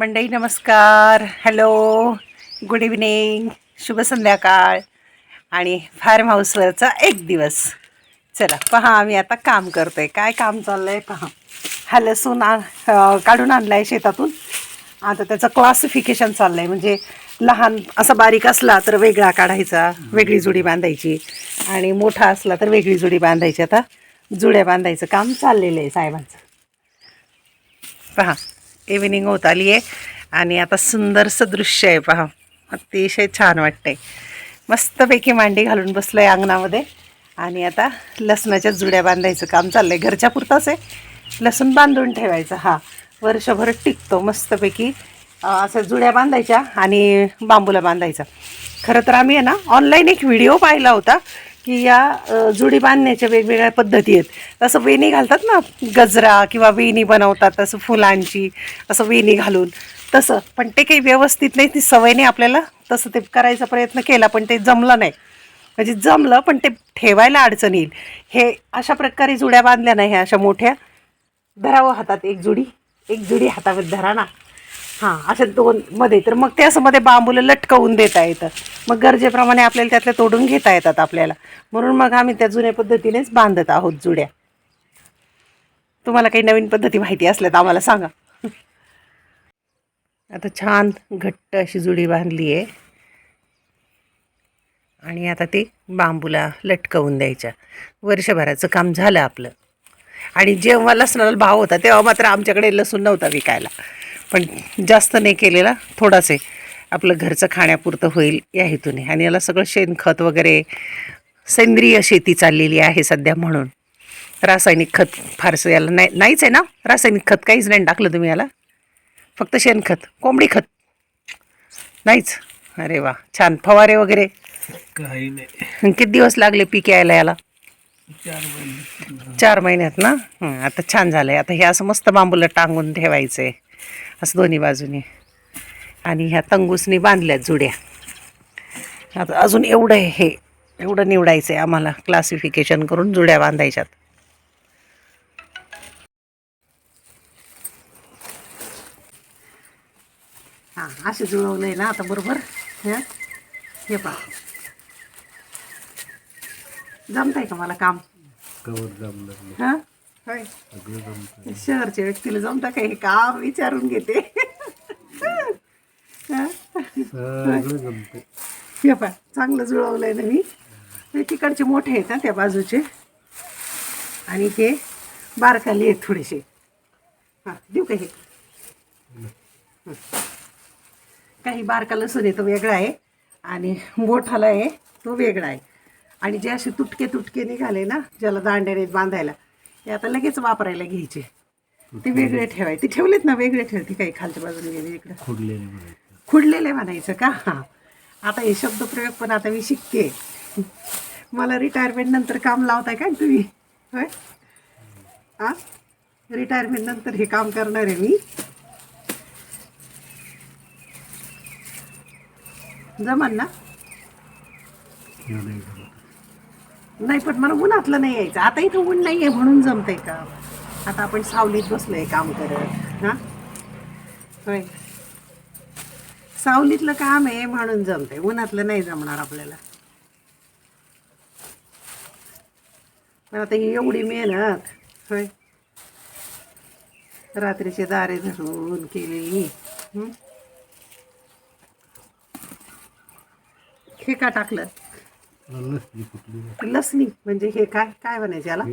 मंडई नमस्कार. Hello good evening शुभ संध्याकाळ. आणि फार्म हाऊसवरचा एक दिवस. चला पहा आम्ही आता काम करतोय. काय काम चाललं आहे पहा. हा लसूण आ- आणला आहे शेतातून. आता त्याचं क्लासिफिकेशन चाललं आहे म्हणजे लहान असा बारीक असला तर वेगळा काढायचा वेगळी जुडी बांधायची. आणि मोठा असला तर वेगळी जुडी बांधायची. आता जुड्या बांधायचं काम चाललेलं आहे साहेबांचं. पहा. इव्हिनिंग होत आली आहे आणि आता सुंदरसं दृश्य आहे पहा. अतिशय छान वाटतंय. मस्तपैकी मांडी घालून बसलो आहे अंगणामध्ये. आणि आता लसणाच्या जुड्या बांधायचं काम चाललं आहे घरच्या पुरताच आहे. लसूण बांधून ठेवायचं. हा. वर्षभर टिकतो मस्तपैकी. असं जुड्या बांधायच्या आणि बांबूला बांधायचा. खरं तर आम्ही आहे ना ऑनलाईन एक व्हिडिओ पाहिला होता. की या जुडी बांधण्याच्या वेगवेगळ्या पद्धती आहेत. तसं वेणी घालतात ना गजरा किंवा वेणी बनवतात तसं फुलांची असं वेणी घालून. तसं. पण ते काही व्यवस्थित नाही ती सवयने आपल्याला तसं ते करायचा प्रयत्न केला पण ते जमलं नाही. म्हणजे जमलं पण ते ठेवायला अडचण येईल. हे अशा प्रकारे जुड्या बांधल्या नाही ह्या अशा मोठ्या. धरावं हातात एक जुडी. एक जुडी हातावर धरा ना. हां अशा दोन मध्ये. तर मग ते असं मध्ये बांबूला लटकवून देता येतं. मग गरजेप्रमाणे आपल्याला त्यातल्या तोडून घेता येतात आपल्याला. म्हणून मग आम्ही त्या जुन्या पद्धतीनेच बांधत आहोत जुड्या. तुम्हाला काही नवीन पद्धती माहिती असल्या तर आम्हाला सांगा. आता छान घट्ट अशी जुडी बांधली आहे. आणि आता ती बांबूला लटकवून द्यायच्या. वर्षभराचं काम झालं आपलं. आणि जेव्हा लसणाला भाव होता तेव्हा मात्र आमच्याकडे लसूण नव्हता विकायला. पण जास्त नाही केलेला थोडाच आहे आपलं घरचं खाण्यापुरतं होईल या हेतूने. आणि याला सगळं शेणखत वगैरे सेंद्रिय शेती चाललेली आहे सध्या म्हणून. रासायनिक खत फारसं याला नाही नाहीच आहे ना? रासायनिक खत काहीच नाही टाकलं तुम्ही याला? फक्त शेणखत कोंबडी खत. नाहीच? अरे वा छान. फवारे वगैरे? काही नाही. किती दिवस लागले पीक यायला याला? चार महिने. चार महिन्यात ना? आता छान झालं आहे आता हे असं मस्त बांबूला टांगून ठेवायचं आहे असं दोन्ही बाजूनी. आणि ह्या तंगूसनी बांधल्यात जुड्या. आता अजून एवढं आहे हे एवढं निवडायचं आहे आम्हाला क्लासिफिकेशन करून जुड्या बांधायच्यात. हां असे जुळवलंय ना आता बरोबर. हं? हे पहा. जमतंय का मला काम. हा? होय. शहरच्या व्यक्तीला जमता का हे काम विचारून घेते. हा? हे चांगलं जुळवलंय ना मी. हे तिकडचे मोठे आहेत ना त्या बाजूचे. आणि हे बारकाली आहेत थोडेसे. हां देऊ का हे? हं. काही बारका लसूण आहे तो वेगळा आहे. आणि मोठाला आहे तो वेगळा आहे. आणि जे असे तुटके तुटके निघाले ना ज्याला दांड्याने बांधायला ते आता लगेच वापरायला घ्यायचे. ते वेगळे ठेवायचे ते ठेवलेत ना वेगळे ठेवते काही खालच्या बाजूने गेले इकडं. खुडलेले म्हणायचं. खुडलेले म्हणायचं का? हां. आता हे शब्दप्रयोग पण आता मी शिकते. मला रिटायरमेंट नंतर काम लावताय काय तुम्ही? होय? हां रिटायरमेंट नंतर हे काम करणार आहे मी. जमान ना? नाही पण मला उन्हातलं नाही यायचं. आता इथं ऊन नाही आहे म्हणून जमतंय का? आता आपण सावलीत बसलोय काम करत हां? होय. सावलीतलं काम आहे म्हणून जमतंय. उन्हातलं नाही जमणार आपल्याला. पण आता ही एवढी मेहनत होय. रात्रीचे दारे धरून केलेली खेका टाकलं. लसणी फुटली लसणी म्हणजे हे काय काय म्हणायचं याला?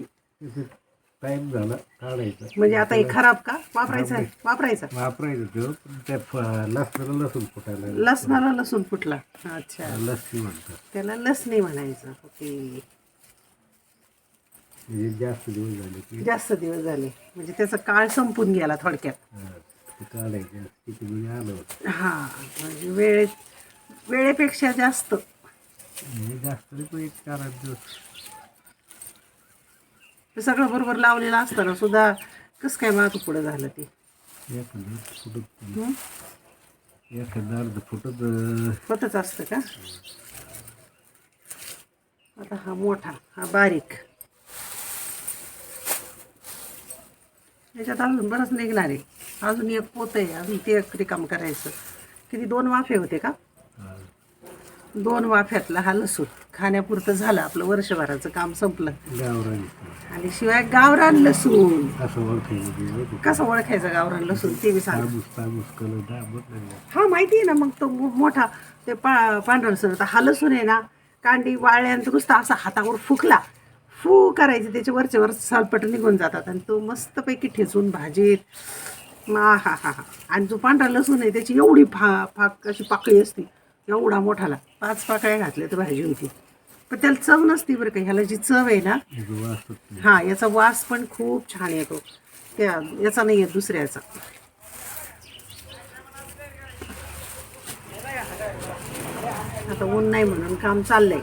टाईम झाला काढायचं. म्हणजे आता हे खराब का? वापरायचं वापरायचं. वापरायचं. तो पण त्या फ- लसणाला लसूण फुटायला लसणाला लसूण फुटला. अच्छा. लसणी म्हणतात. त्याला लसणी म्हणायचं. ओके. म्हणजे जास्त दिवस झाले की. जास्त दिवस झाले. म्हणजे त्याचा काळ संपून गेला थोडक्यात. हा, ते काढायचं. किती म्हणजे आलं होतं. हा म्हणजे वेळेत वेळेपेक्षा जास्त. म्हणजे जास्त एक चार दिवस. ते सगळं बरोबर लावलेलं असताना सुद्धा कसं काय मागं पुढं झालं ते? एखादं फुटत हं? एखादं अर्ध फुटत अं, होतच असतं का? आता हा मोठा हा बारीक. त्याच्यात अजून बरंच निघणार आहे. अजून एक पोत आहे अजून ते एक रिकाम करायचं. किती दोन वाफे होते का? दोन वाफ्यातला हा लसूण खाण्यापुरतं झालं आपलं वर्षभराचं काम संपलं. गावरान. आणि शिवाय गावरान लसूण. असं ओळखायचं? कसं ओळखायचं गावरान लसूण? ते बी सांग. ताबूस ताबूस कलर दाबत नाही हा माहिती आहे ना मग तो मो- मोठा ते पा पांढरसर तर हा लसूण आहे ना कांडी वाळल्यानंतर नुसता असा हातावर फुकला. फू करायचे त्याचे वरचे वर सालपट निघून जातात आणि तो मस्तपैकी ठेचून भाजीत मा हा हा हा आणि जो पांढरा लसूण आहे त्याची एवढी फा फाक अशी पाकळी असते. एवढा मोठाला पाच पाकळ्या घातल्या तर भाजी होती पण त्याला चव नसती बरं का. ह्याला जी चव आहे ना हां हा याचा वास पण खूप छान येतो. त्या याचा नाही आहे दुसऱ्याचा. आता ऊन नाही म्हणून काम चाललंय.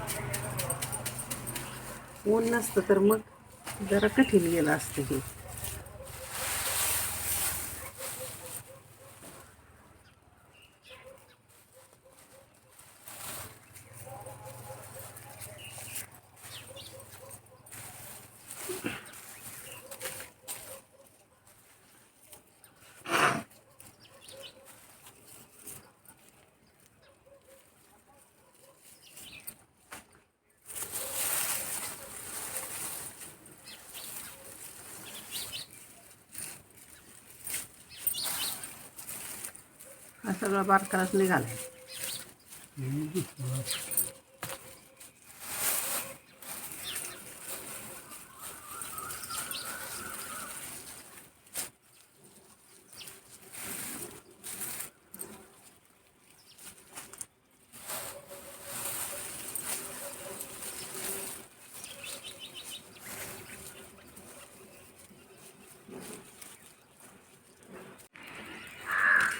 ऊन नसतं तर मग जरा कठीण गेलं असतं हे. हा सगळा बारकाच निघालाय.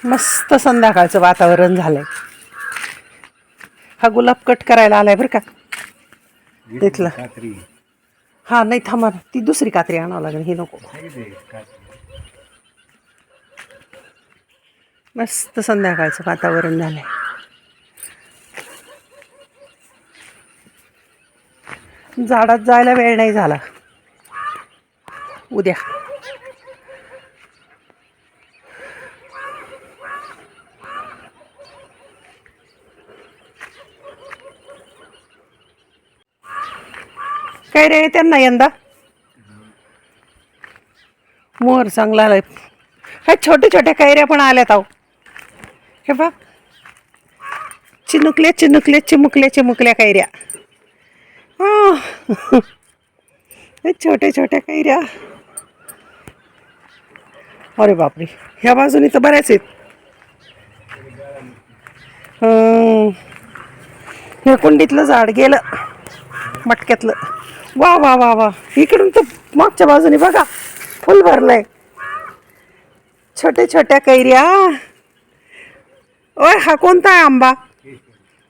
मस्त संध्याकाळचं वातावरण झालंय. हा गुलाब कट करायला आलाय बरं का. तिथलं. हा नाही थांबा ना. ती दुसरी कात्री आणावं लागेल ही नको. मस्त संध्याकाळचं वातावरण झालंय. झाडात जायला वेळ नाही झाला. उद्या. काय रे त्यांना यंदा? मोर चांगला आलाय. ह्या छोट्या छोट्या कैऱ्या पण आल्यात आहो हे बघ. चिनुकल्या चिनुकल्या चिमुकल्या चिमुकल्या कैऱ्या. हा. हे छोट्या छोट्या कैऱ्या. अरे बापरे. ह्या बाजूनी तर बऱ्याच आहेत. हे कुंडीतलं झाड गेलं. मटक्यातलं. वा वा वा वा. इकडून तर मागच्या बाजूने बघा. फुल भरलंय. छोट्या छोट्या कैऱ्या. ओय हा कोणता आहे आंबा?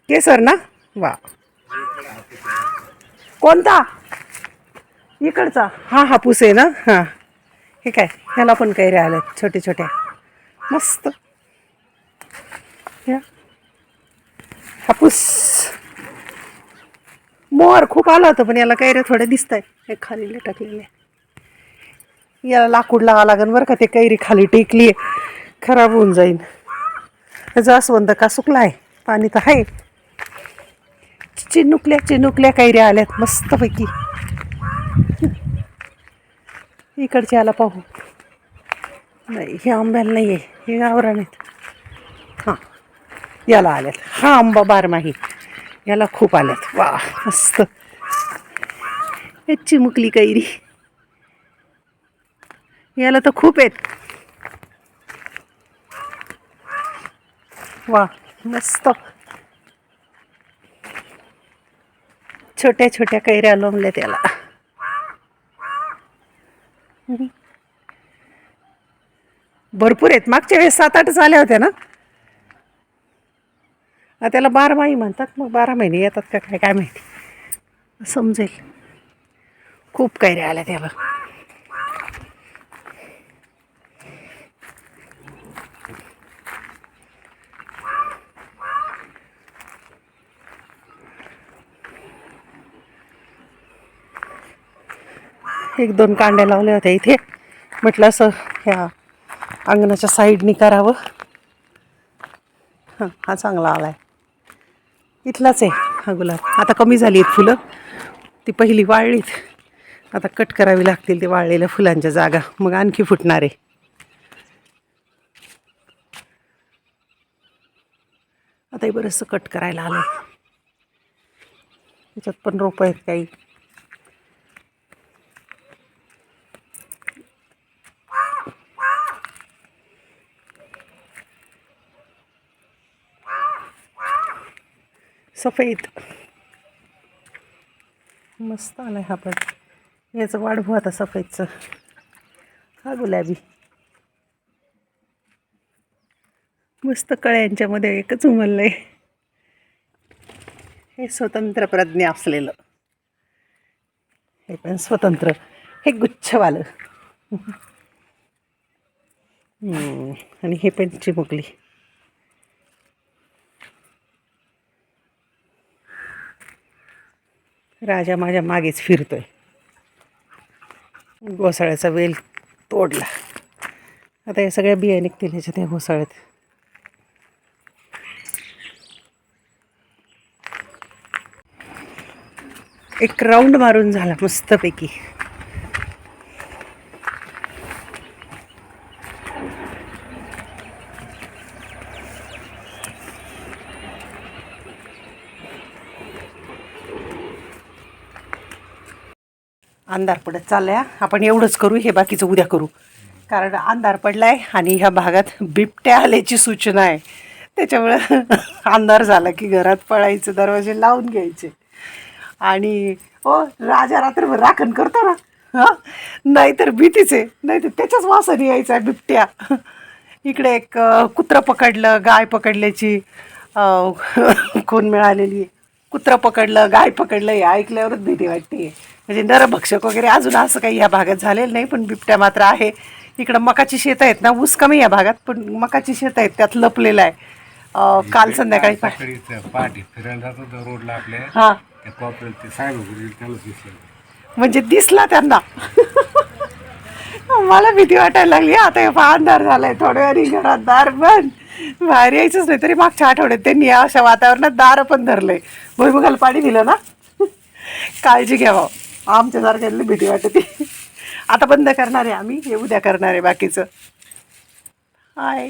केसर ना? वा. कोणता? इकडचा. हा हापूस आहे ना? हां. हे काय? ह्याला पण कैऱ्या आल्यात छोट्या छोट्या. मस्त. या. हापूस मोर खूप आला होता पण याला कैऱ्या थोड्या दिसत आहेत हे खाली लटकलेले याला लाकूड लावा लागेल बरं का ते कैरी खाली टेकली खराब होऊन जाईल जास्वंद का सुकला आहे पाणी तर आहे. चिनुकल्या चिनुकल्या कैऱ्या आल्यात मस्तपैकी. इकडच्या याला पाहू. नाही हे आंब्याला नाही आहे हे गावरान आहेत. हां याला आल्यात. हा आंबा बारमाही. याला खूप आल्यात. वा मस्त. हे चिमुकली कैरी. याला तर खूप आहेत. वा मस्त. छोट्या छोट्या कैऱ्या लोंबल्या त्याला भरपूर आहेत. मागच्या वेळेस सात आठच आल्या होत्या ना? त्याला बारमाही म्हणतात. मग बारा महिने येतात का काय काय माहिती. समजेल. खूप कैऱ्या आल्या त्याला एक दोन कांड्या लावल्या होत्या इथे. म्हटलं असं ह्या अंगणाच्या साईडनी करावं. हां हा चांगला आला आहे इथलाच आहे हा गुलाब. आता कमी झाली आहेत फुलं. ती पहिली वाळलीत. आता कट करावी लागतील ते वाळलेल्या फुलांच्या जागा. मग आणखी फुटणार आहे. आता बरंचसं कट करायला आलं त्याच्यात पण रोपं आहेत काही. सफेद. मस्त आलाय हा पण. याचं वाढवू हो आता सफेदचं. हा गुलाबी. मस्त कळ्यांच्यामध्ये एकच उमललं आहे हे स्वतंत्र प्रज्ञा असलेलं. हे पण स्वतंत्र. हे गुच्छवालं. आणि हे पण चिमुकली. राजा माझ्या मागेच फिरतोय. घोसाळ्याचा वेल तोडला. आता या सगळ्या बिया निघतील ह्याच्यात या घोसाळ्यात. एक राऊंड मारून झाला मस्तपैकी. अंधार पडत चालल्या. आपण एवढंच करू हे बाकीचं उद्या करू. कारण अंधार पडला आहे आणि ह्या भागात बिबट्या आल्याची सूचना आहे. त्याच्यामुळं अंधार झाला की घरात पळायचं दरवाजे लावून घ्यायचे. आणि हो राजा रात्रभर राखण करतो ना. हां? नाहीतर भीतीच आहे. नाहीतर त्याच्याच वासाने यायचा आहे बिबट्या. इकडे एक कुत्रं पकडलं गाय पकडल्याची खून मिळालेली आहे. कुत्रं पकडलं गाय पकडलं हे ऐकल्यावरच भीती वाटते. म्हणजे नरभक्षक वगैरे अजून असं काही या भागात झालेलं नाही पण बिबट्या मात्र आहे. इकडं मकाची शेतं आहेत ना ऊस कमी या भागात पण मकाची शेतं आहेत त्यात लपलेलं आहे. अं, काल संध्याकाळी पा- सकाळीच पहाटे फिरायला जात होतो रोडला आपल्या हां. त्या कॉपऱ्यात ते साहेब वगैरे त्यालाच दिसलं. म्हणजे दिसला त्यांना. मला भीती वाटायला लागली आता हे पहा अंधार झालाय थोड्या वेळी घरात दार बंद. बाहेर यायचंच नाही तरी मागच्या आठवड्यात त्यांनी या अशा वातावरणात दार पण धरले. भुईमुगाला पाणी दिलं ना? काळजी घ्यावं आमच्यासारख्याला भीती वाटते. आता बंद करणार आहे आम्ही हे उद्या करणार आहे बाकीचं. हाय.